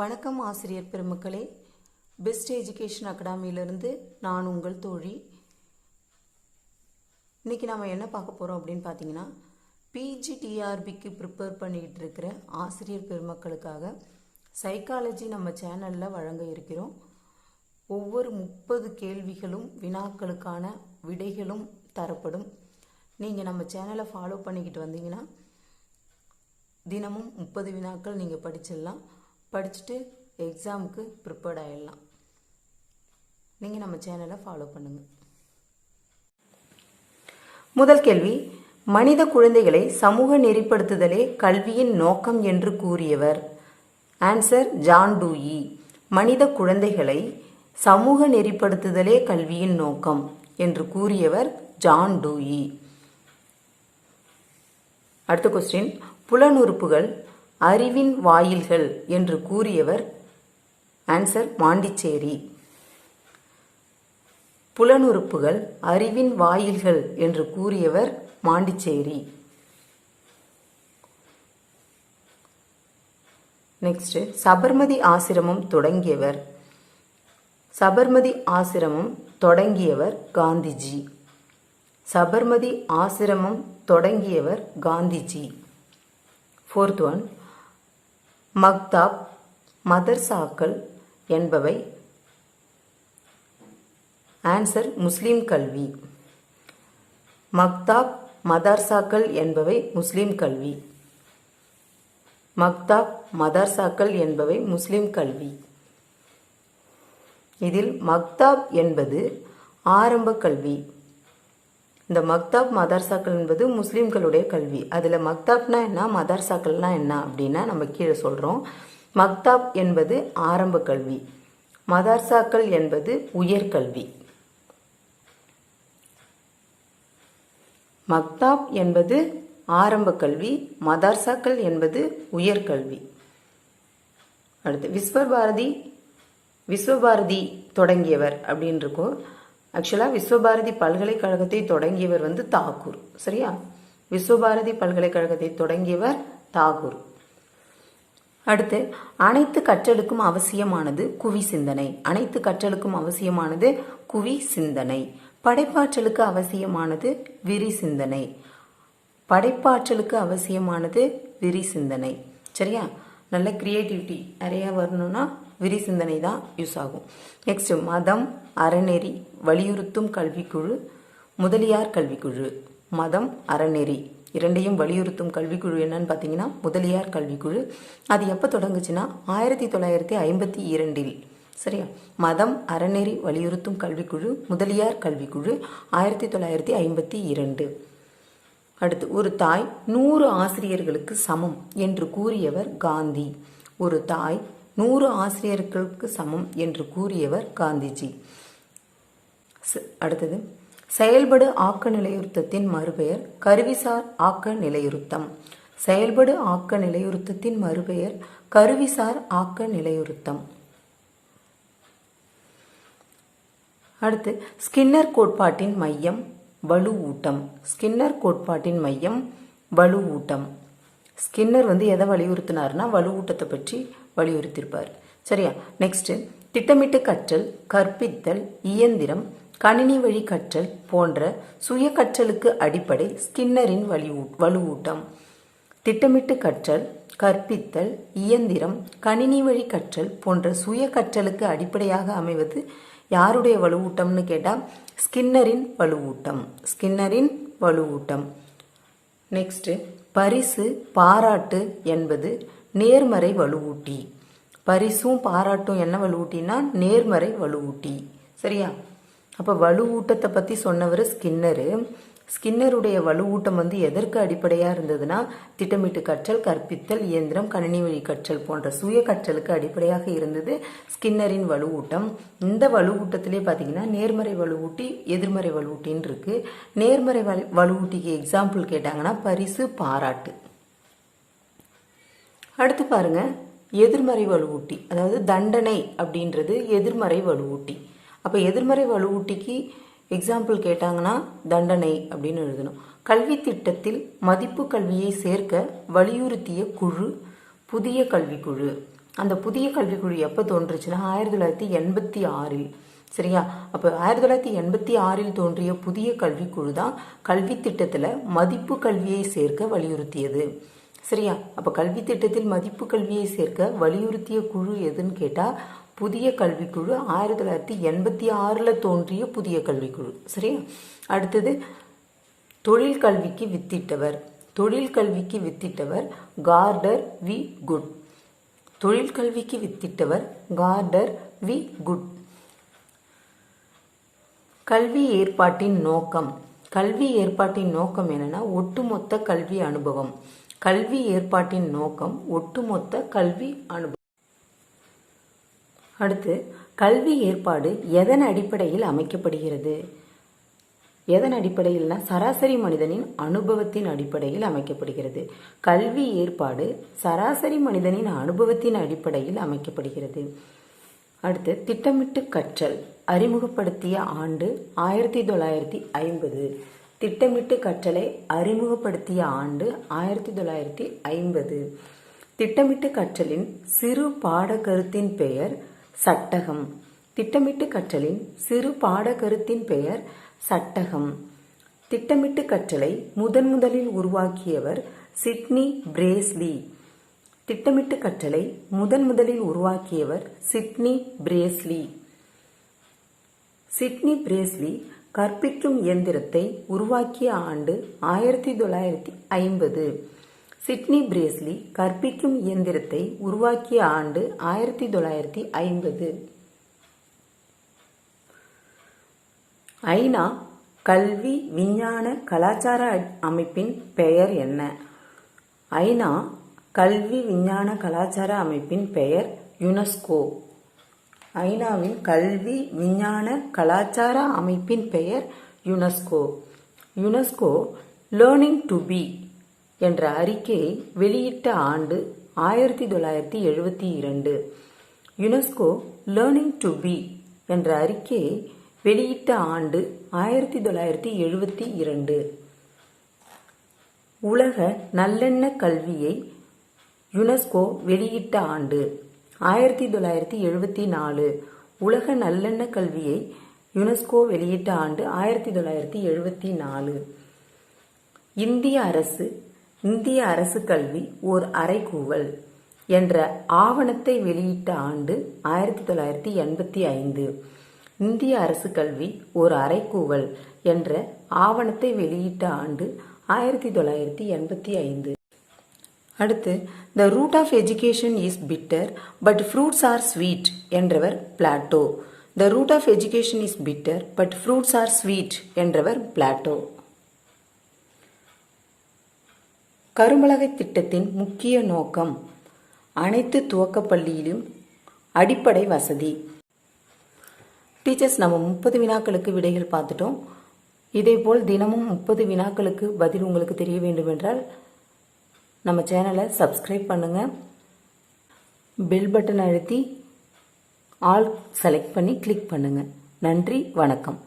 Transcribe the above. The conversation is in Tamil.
வணக்கம் ஆசிரியர் பெருமக்களே. பெஸ்ட் எஜுகேஷன் அகாடமியிலிருந்து நான் உங்கள் தோழி. இன்னைக்கு நாம் என்ன பார்க்க போகிறோம் அப்படின்னு பார்த்தீங்கன்னா பிஜிடிஆர்பிக்கு ப்ரிப்பேர் பண்ணிக்கிட்டு இருக்கிற ஆசிரியர் பெருமக்களுக்காக சைக்காலஜி நம்ம சேனலில் வழங்க இருக்கிறோம். ஒவ்வொரு முப்பது கேள்விகளும் வினாக்களுக்கான விடைகளும் தரப்படும். நீங்கள் நம்ம சேனலை ஃபாலோ பண்ணிக்கிட்டு வந்தீங்கன்னா தினமும் முப்பது வினாக்கள் நீங்கள் படிச்சிடலாம். படிச்சுட்டு எக்ஸாமுக்கு ப்ரிப்பேர்ட் ஆகிடலாம் நீங்கள் நம்ம சேனலை ஃபாலோ பண்ணுங்கள் முதல் கேள்வி மனித குழந்தைகளை சமூக நெறிப்படுத்துதலே கல்வியின் நோக்கம் என்று கூறியவர். ஆன்சர் ஜான் டூயி மனித குழந்தைகளை சமூக நெறிப்படுத்துதலே கல்வியின் நோக்கம் என்று கூறியவர் ஜான் டூயி அடுத்த கொஸ்டின் புலனுறுப்புகள் அறிவின் வாயில்கள் என்று கூறியவர் ஆன்சர் மாண்டிச்சேரி புலனுறுப்புகள் அறிவின் வாயில்கள் என்று கூறியவர் மாண்டிச்சேரி நெக்ஸ்ட் சபர்மதி ஆசிரமம் தொடங்கியவர். சபர்மதி ஆசிரமம் தொடங்கியவர் காந்திஜி. சபர்மதி ஆசிரமம் தொடங்கியவர் காந்திஜி. ஃபோர்த் ஒன் மக்தாப் மதர்சாக்கள் என்பவை ஆன்சர் முஸ்லீம் கல்வி. மக்தாப் மதர்சாக்கள் என்பவை முஸ்லீம் கல்வி. மக்தாப் மதர்சாக்கள் என்பவை முஸ்லீம் கல்வி. இதில் மக்தாப் என்பது ஆரம்ப கல்வி. இந்த மக்தாப் மதர்சாக்கள் என்பது முஸ்லீம்களுடைய கல்வி. அதில் மக்தாப்னா என்ன மதர்சாக்கள்னா என்ன அப்படின்னா நம்ம கீழே சொல்கிறோம் மக்தாப் என்பது ஆரம்ப கல்வி. மதர்சாக்கள் என்பது உயர்கல்வி மக்தாப் என்பது ஆரம்ப கல்வி மதர்சாக்கள் என்பது உயர்கல்வி அடுத்து விஸ்வபாரதி விஸ்வபாரதி தொடங்கியவர் அப்படின்னு இருக்கும் ஆக்சுவலாக விஸ்வபாரதி பல்கலைக்கழகத்தை தொடங்கியவர் வந்து தாகூர் சரியா விஸ்வபாரதி பல்கலைக்கழகத்தை தொடங்கியவர் தாகூர் அடுத்து அனைத்து கற்றலுக்கும் அவசியமானது குவி சிந்தனை அனைத்து கற்றலுக்கும் அவசியமானது குவி சிந்தனை படைப்பாற்றலுக்கு அவசியமானது விரி சிந்தனை படைப்பாற்றலுக்கு அவசியமானது விரி சிந்தனை சரியா நல்ல கிரியேட்டிவிட்டி நிறையா வரணும்னா விரி சிந்தனை தான் யூஸ் ஆகும். நெக்ஸ்ட் மதம் அறநெறி வலியுறுத்தும் கல்விக்குழு முதலியார் கல்விக்குழு. மதம் அறநெறி. இரண்டையும் வலியுறுத்தும் கல்விக்குழு என்னன்னு பார்த்தீங்கன்னா முதலியார் கல்விக்குழு. அது எப்போ தொடங்குச்சுன்னா ஆயிரத்தி தொள்ளாயிரத்தி ஐம்பத்தி இரண்டில். சரியா? மதம் அறநெறி வலியுறுத்தும் கல்விக்குழு முதலியார் கல்விக்குழு ஆயிரத்தி தொள்ளாயிரத்தி ஐம்பத்தி இரண்டு. அடுத்து ஒரு தாய் நூறு ஆசிரியர்களுக்கு சமம் என்று கூறியவர் காந்தி. ஒரு தாய் நூறு ஆசிரியர்களுக்கு சமம் என்று கூறியவர் காந்திஜி. அடுத்தது. செயல்படு ஆக்க நிலையுறுத்தத்தின் மறுபெயர் கருவிசார் ஆக்க நிலையுறுத்தம். செயல்படு ஆக்க நிலையுறுத்தத்தின் மறுபெயர் கருவிசார் ஆக்க நிலையுறுத்தம். அடுத்து ஸ்கின்னர் கோட்பாட்டின் மையம் வலுவூட்டம். ஸ்கின்னர் கோட்பாட்டின் மையம் வலுவூட்டம். ஸ்கின்னர் வந்து எதை வலியுறுத்தினார்னா வலுவூட்டத்தை பற்றி வலியுறுத்தியிருப்பார். சரியா? நெக்ஸ்ட் திட்டமிட்டு கற்றல் கற்பித்தல் இயந்திரம் கணினி வழி கற்றல் போன்ற சுய கற்றலுக்கு அடிப்படை ஸ்கின்னரின் வலியூ வலுவூட்டம். திட்டமிட்டு கற்றல் கற்பித்தல் இயந்திரம் கணினி வழி கற்றல் போன்ற சுய கற்றலுக்கு அடிப்படையாக அமைவது யாருடைய வலுவூட்டம்னு கேட்டால் ஸ்கின்னரின் வலுவூட்டம். ஸ்கின்னரின் வலுவூட்டம். நெக்ஸ்ட்டு பரிசு பாராட்டு என்பது நேர்மறை வலுவூட்டி. பரிசும் பாராட்டும் என்ன வலுவூட்டினா நேர்மறை வலுவூட்டி. சரியா? அப்போ வலுவூட்டத்தை பற்றி சொன்னவர் ஸ்கின்னரு. ஸ்கின்னருடைய வலுவூட்டம் வந்து எதற்கு அடிப்படையாக இருந்ததுன்னா திட்டமிட்டு கற்றல் கற்பித்தல் இயந்திரம் கணினி வழி கற்றல் போன்ற சுய கற்றலுக்கு அடிப்படையாக இருந்தது ஸ்கின்னரின் வலுவூட்டம். இந்த வலுவூட்டத்திலே பார்த்தீங்கன்னா நேர்மறை வலுவூட்டி எதிர்மறை வலுவூட்டின்னு இருக்கு. நேர்மறை வலுவூட்டிக்கு எக்ஸாம்பிள் கேட்டாங்கன்னா பரிசு பாராட்டு. அடுத்து பாருங்க. எதிர்மறை வலுவூட்டி அதாவது தண்டனை அப்படின்றது எதிர்மறை வலுவூட்டி. அப்போ எதிர்மறை வலுவூட்டிக்கு எக்ஸாம்பிள் கேட்டாங்கன்னா தண்டனை அப்படின்னு எழுதணும். கல்வி திட்டத்தில் மதிப்பு கல்வியை சேர்க்க வலியுறுத்திய குழு புதிய கல்விக்குழு. அந்த புதிய கல்விக்குழு எப்போ தோன்றுச்சுன்னா ஆயிரத்தி தொள்ளாயிரத்தி எண்பத்தி ஆறில். சரியா? அப்போ ஆயிரத்தி தொள்ளாயிரத்தி எண்பத்தி ஆறில் தோன்றிய புதிய கல்விக்குழு தான் கல்வி திட்டத்தில் மதிப்பு கல்வியை சேர்க்க வலியுறுத்தியது. சரியா? அப்போ கல்வி திட்டத்தில் மதிப்பு கல்வியை சேர்க்க வலியுறுத்திய குழு எதுன்னு கேட்டால் புதிய கல்விக்குழு ஆயிரத்தி தொள்ளாயிரத்தி எண்பத்தி ஆறில் தோன்றிய புதிய கல்விக்குழு சரியா? அடுத்தது தொழில் கல்விக்கு வித்திட்டவர். தொழில் கல்விக்கு வித்திட்டவர் கார்டர் வி குட். தொழில் கல்விக்கு வித்திட்டவர் கார்டர் வி குட். கல்வி ஏற்பாட்டின் நோக்கம். கல்வி ஏற்பாட்டின் நோக்கம் என்னன்னா ஒட்டுமொத்த கல்வி அனுபவம். கல்வி ஏற்பாட்டின் நோக்கம் ஒட்டுமொத்த கல்வி அனுபவம். அடுத்து கல்வி ஏற்பாடு எதன் அடிப்படையில் அமைக்கப்படுகிறது? எதன் அடிப்படையில்னா சராசரி மனிதனின் அனுபவத்தின் அடிப்படையில் அமைக்கப்படுகிறது. கல்வி ஏற்பாடு சராசரி மனிதனின் அனுபவத்தின் அடிப்படையில் அமைக்கப்படுகிறது. அடுத்து திட்டமிட்டு கற்றல் அறிமுகப்படுத்திய ஆண்டு ஆயிரத்தி தொள்ளாயிரத்தி ஐம்பது. திட்டமிட்டு கற்றலை அறிமுகப்படுத்திய ஆண்டு ஆயிரத்தி தொள்ளாயிரத்தி ஐம்பது. திட்டமிட்டு கற்றலின் சிறு பாடக்கருத்தின் பெயர் சட்டகம். திட்டமிட்டு கற்றலின் சிறு பாடக்கருத்தின் பெயர் சட்டகம். திட்டமிட்டு கற்றலை முதன் முதலில் உருவாக்கியவர் சிட்னி பிரேஸ்லி. திட்டமிட்டு கற்றலை முதன் முதலில் உருவாக்கியவர் சிட்னி பிரேஸ்லி. சிட்னி பிரேஸ்லி கற்பிக்கும் இயந்திரத்தை உருவாக்கிய ஆண்டு ஆயிரத்தி தொள்ளாயிரத்தி ஐம்பது. சிட்னி பிரேஸ்லி கற்பிக்கும் இயந்திரத்தை உருவாக்கிய ஆண்டு ஆயிரத்தி தொள்ளாயிரத்தி ஐம்பது. ஐநா கல்வி விஞ்ஞான கலாச்சார அமைப்பின் பெயர் என்ன? ஐநா கல்வி விஞ்ஞான கலாச்சார அமைப்பின் பெயர் யுனெஸ்கோ. ஐநாவின் கல்வி விஞ்ஞான கலாச்சார அமைப்பின் பெயர் UNESCO. UNESCO learning to be என்ற அறிக்கையை வெளியிட்ட ஆண்டு ஆயிரத்தி தொள்ளாயிரத்தி எழுபத்தி இரண்டு. யுனெஸ்கோ லேர்னிங் டு பி என்ற அறிக்கையை வெளியிட்ட ஆண்டு ஆயிரத்தி தொள்ளாயிரத்தி எழுபத்தி இரண்டு. உலக நல்லெண்ண கல்வியை யுனெஸ்கோ வெளியிட்ட ஆண்டு. ஆயிரத்தி தொள்ளாயிரத்தி எழுபத்தி நாலு உலக நல்லெண்ண கல்வியை யுனெஸ்கோ வெளியிட்ட ஆண்டு ஆயிரத்தி தொள்ளாயிரத்தி எழுபத்தி நாலு. இந்திய அரசு இந்திய அரசு கல்வி ஓர் அறைகூவல் என்ற ஆவணத்தை வெளியிட்ட ஆண்டு ஆயிரத்தி தொள்ளாயிரத்தி எண்பத்தி ஐந்து. இந்திய அரசு கல்வி ஒரு அறைகூவல் என்ற ஆவணத்தை வெளியிட்ட ஆண்டு ஆயிரத்தி தொள்ளாயிரத்தி எண்பத்தி ஐந்து. அடுத்து the root of education is bitter but fruits are sweet என்றவர் Plato the root of education is bitter but fruits are sweet என்றவர் பிளாட்டோ கரும்பலகை திட்டத்தின் முக்கிய நோக்கம் அனைத்து துவக்கப்பள்ளியிலும் அடிப்படை வசதி. டீச்சர்ஸ் நம்ம முப்பது வினாக்களுக்கு விடைகள் பார்த்துட்டோம். இதேபோல் தினமும் முப்பது வினாக்களுக்கு பதில் உங்களுக்கு தெரிய வேண்டுமென்றால் நம்ம சேனலை சப்ஸ்கிரைப் பண்ணுங்கள் பெல் பட்டன் அழுத்தி ஆல் செலக்ட் பண்ணி கிளிக் பண்ணுங்கள் நன்றி வணக்கம்.